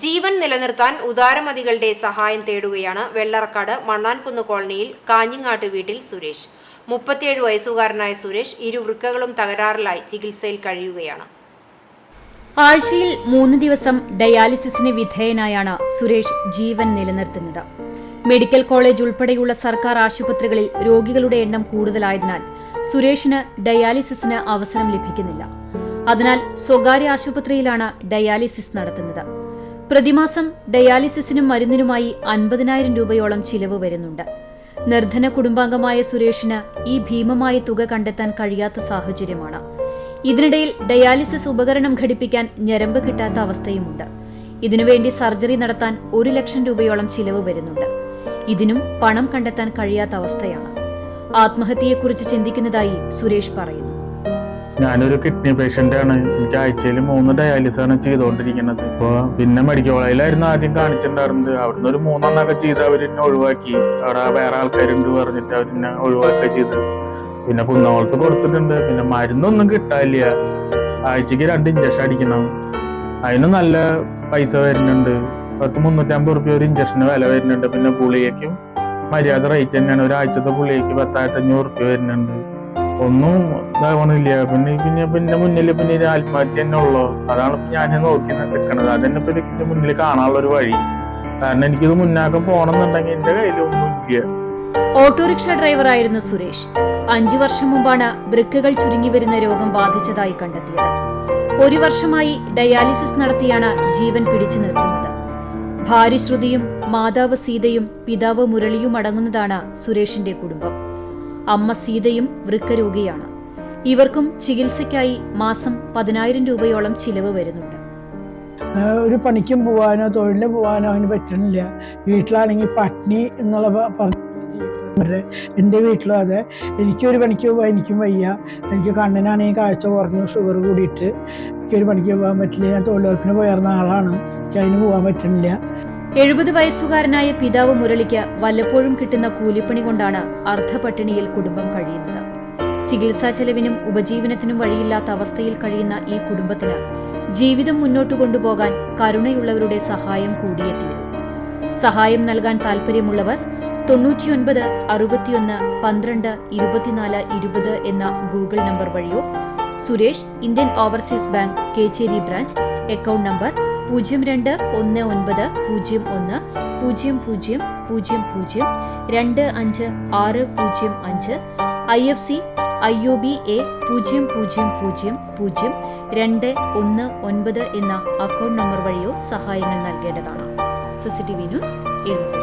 ജീവൻ നിലനിർത്താൻ ഉദാരമതികളുടെ സഹായം തേടുകയാണ് വെള്ളറക്കാട് മണ്ണാൻകുന്ന് കോളനിയിൽ കാഞ്ഞിങ്ങാട്ട് വീട്ടിൽ സുരേഷ്. മുപ്പത്തിയേഴ് വയസ്സുകാരനായ സുരേഷ് ഇരു വൃക്കകളും തകരാറിലായി ചികിത്സയിൽ കഴിയുകയാണ്. ആഴ്ചയിൽ മൂന്ന് ദിവസം ഡയാലിസിസിന് വിധേയനായാണ് സുരേഷ് ജീവൻ നിലനിർത്തുന്നത്. മെഡിക്കൽ കോളേജ് ഉൾപ്പെടെയുള്ള സർക്കാർ ആശുപത്രികളിൽ രോഗികളുടെ എണ്ണം കൂടുതലായതിനാൽ സുരേഷിന് ഡയാലിസിസിന് അവസരം ലഭിക്കുന്നില്ല. അതിനാൽ സ്വകാര്യ ആശുപത്രിയിലാണ് ഡയാലിസിസ് നടത്തുന്നത്. പ്രതിമാസം ഡയാലിസിസിനും മരുന്നിനുമായി അൻപതിനായിരം രൂപയോളം ചിലവ് വരുന്നുണ്ട്. നിർധന കുടുംബാംഗമായ സുരേഷിന് ഈ ഭീമമായ തുക കണ്ടെത്താൻ കഴിയാത്ത സാഹചര്യമാണ്. ഇതിനിടയിൽ ഡയാലിസിസ് ഉപകരണം ഘടിപ്പിക്കാൻ ഞരമ്പ് കിട്ടാത്ത അവസ്ഥയുമുണ്ട്. ഇതിനുവേണ്ടി സർജറി നടത്താൻ ഒരു ലക്ഷം രൂപയോളം ചിലവ് വരുന്നുണ്ട്. ഇതിനും പണം കണ്ടെത്താൻ കഴിയാത്ത അവസ്ഥയാണ്. ആത്മഹത്യയെക്കുറിച്ച് ചിന്തിക്കുന്നതായി സുരേഷ് പറയുന്നു. ഞാനൊരു കിഡ്നി പേഷ്യന്റ് ആണ്. എനിക്ക് ആഴ്ചയിൽ മൂന്ന് ഡയാലിസാണ് ചെയ്തുകൊണ്ടിരിക്കുന്നത് ഇപ്പൊ പിന്നെ മെഡിക്കൽ കോളേജിലായിരുന്നു ആദ്യം കാണിച്ചിട്ടുണ്ടായിരുന്നത്. അവിടുന്ന് ഒരു മൂന്നെണ്ണൊക്കെ ചെയ്ത് അവരെന്നെ ഒഴിവാക്കി. അവിടെ വേറെ ആൾക്കാരുണ്ട് പറഞ്ഞിട്ട് അവരെന്നെ ഒഴിവാക്കുക ചെയ്ത്. പിന്നെ കുന്നോളത്ത് കൊടുത്തിട്ടുണ്ട്. പിന്നെ മരുന്നൊന്നും കിട്ടാനില്ല. ആഴ്ചക്ക് രണ്ട് ഇഞ്ചക്ഷൻ അടിക്കണം. അതിന് നല്ല പൈസ വരുന്നുണ്ട്. പത്ത് മുന്നൂറ്റമ്പത് റുപ്യ ഒരു ഇഞ്ചക്ഷന് വില വരുന്നുണ്ട്. പിന്നെ പുളിയേക്കും മര്യാദ റേറ്റ് തന്നെയാണ്. ഒരാഴ്ചത്തെ പുളിയേക്ക് പത്തായിരത്തി അഞ്ഞൂറ് റുപ്യ വരുന്നുണ്ട്. ഒന്നും ഇതാവണില്ല. പിന്നെ പിന്നെ പിന്നെ മുന്നിൽ പിന്നെ ഒരു ആത്മഹത്യ തന്നെ ഉള്ളു. അതാണ് ഞാൻ നോക്കി നിൽക്കണത് അതെന്നെ ഇപ്പൊ മുന്നിൽ കാണാനുള്ള ഒരു വഴി. കാരണം എനിക്കിത് മുന്നാക്കം പോകണമെന്നുണ്ടെങ്കിൽ എന്റെ കയ്യിലൊന്നും ഇല്ല. ഓട്ടോറിക്ഷ ഡ്രൈവറായിരുന്നു സുരേഷ്. അഞ്ചു വർഷം മുമ്പാണ് വൃക്കകൾ ചുരുങ്ങി വരുന്ന രോഗം ബാധിച്ചതായി കണ്ടെത്തിയത്. ഒരു വർഷമായി ഡയാലിസിസ് നടത്തിയാണ് ജീവൻ പിടിച്ചു നിർത്തുന്നത്. ഭാര്യ ശ്രുതിയും മാതാവ് സീതയും പിതാവ് മുരളിയും അടങ്ങുന്നതാണ് സുരേഷിന്റെ കുടുംബം. അമ്മ സീതയും വൃക്കരോഗിയാണ്. ഇവർക്കും ചികിത്സയ്ക്കായി മാസം പതിനായിരം രൂപയോളം ചിലവ് വരുന്നുണ്ട്. ഒരു പണിക്കും പോകാനോ തൊഴിലിന് പോകാനോ അവന് പറ്റുന്നില്ല. വീട്ടിലാണെങ്കിൽ പട്ടിണി എന്നുള്ള എന്റെ വീട്ടിലും അതെ. എനിക്കൊരു പണിക്ക് പോകാൻ എനിക്കും വയ്യ. എനിക്ക് കണ്ണിനാണെങ്കിൽ കാഴ്ച കുറഞ്ഞു ഷുഗർ കൂടിയിട്ട് എനിക്കൊരു പണിക്ക് പോകാൻ പറ്റില്ല. ഞാൻ തൊഴിലുറപ്പിന് പോയിരുന്ന ആളാണ്. എനിക്ക് അതിന് പോകാൻ പറ്റണില്ല എഴുപത് വയസ്സുകാരനായ പിതാവ് മുരളിക്ക് വല്ലപ്പോഴും കിട്ടുന്ന കൂലിപ്പണി കൊണ്ടാണ് അർദ്ധപട്ടിണിയിൽ കുടുംബം കഴിയുന്നത്. ചികിത്സാ ചെലവിനും ഉപജീവനത്തിനും വഴിയില്ലാത്ത അവസ്ഥയിൽ കഴിയുന്ന ഈ കുടുംബത്തിന് ജീവിതം മുന്നോട്ട് കൊണ്ടുപോകാൻ കരുണയുള്ളവരുടെ സഹായം കൂടിയേ തീരൂ. സഹായം നൽകാൻ താൽപ്പര്യമുള്ളവർ തൊണ്ണൂറ്റിയൊൻപത് അറുപത്തിയൊന്ന് പന്ത്രണ്ട് ഇരുപത്തിനാല് ഇരുപത് എന്ന ഗൂഗിൾ നമ്പർ വഴിയോ Suresh Indian Overseas Bank Kechery branch account number പൂജ്യം രണ്ട് ഒന്ന് ഒൻപത് പൂജ്യം ഒന്ന് പൂജ്യം പൂജ്യം പൂജ്യം പൂജ്യം രണ്ട് അഞ്ച് ആറ് പൂജ്യം അഞ്ച് I F C I O B A പൂജ്യം പൂജ്യം പൂജ്യം പൂജ്യം രണ്ട് ഒന്ന് ഒൻപത് എന്ന അക്കൗണ്ട് നമ്പർ വഴിയോ സഹായങ്ങൾ നൽകേണ്ടതാണ്. സിസിടിവി ന്യൂസ് എരുമ